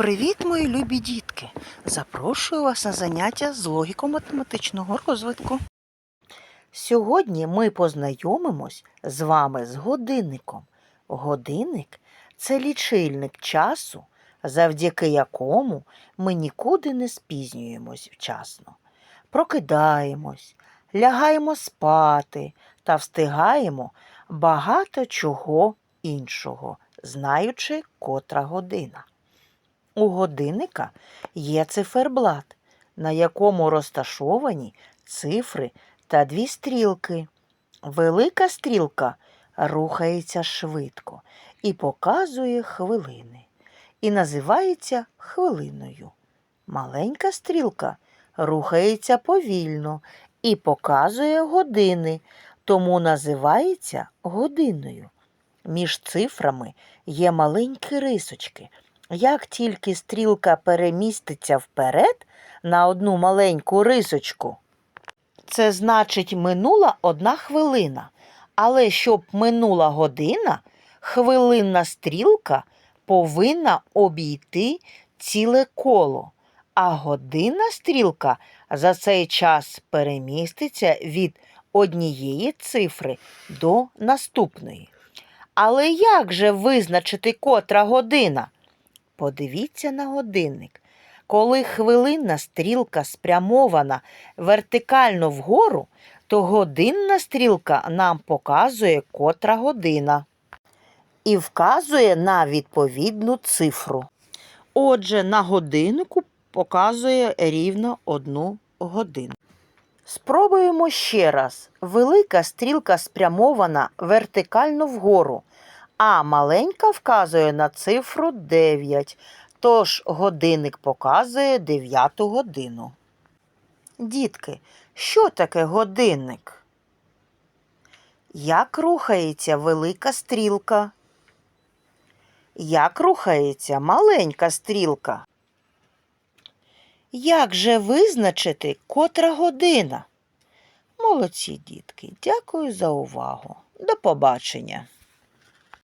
Привіт, мої любі дітки! Запрошую вас на заняття з логіко-математичного розвитку. Сьогодні ми познайомимось з вами з годинником. Годинник це лічильник часу, завдяки якому ми нікуди не спізнюємось вчасно. Прокидаємось, лягаємо спати та встигаємо багато чого іншого, знаючи котра година. У годинника є циферблат, на якому розташовані цифри та дві стрілки. Велика стрілка рухається швидко і показує хвилини, і називається хвилиною. Маленька стрілка рухається повільно і показує години, тому називається годиною. Між цифрами є маленькі рисочки. Як тільки стрілка переміститься вперед на одну маленьку рисочку, це значить минула одна хвилина. Але щоб минула година, хвилинна стрілка повинна обійти ціле коло, а годинна стрілка за цей час переміститься від однієї цифри до наступної. Але як же визначити котра година? Подивіться на годинник. Коли хвилинна стрілка спрямована вертикально вгору, то годинна стрілка нам показує котра година і вказує на відповідну цифру. Отже, на годиннику показує рівно одну годину. Спробуємо ще раз. Велика стрілка спрямована вертикально вгору, а маленька вказує на цифру 9. Тож годинник показує 9 годину. Дітки, що таке годинник? Як рухається велика стрілка? Як рухається маленька стрілка? Як же визначити котра година? Молодці, дітки, дякую за увагу. До побачення.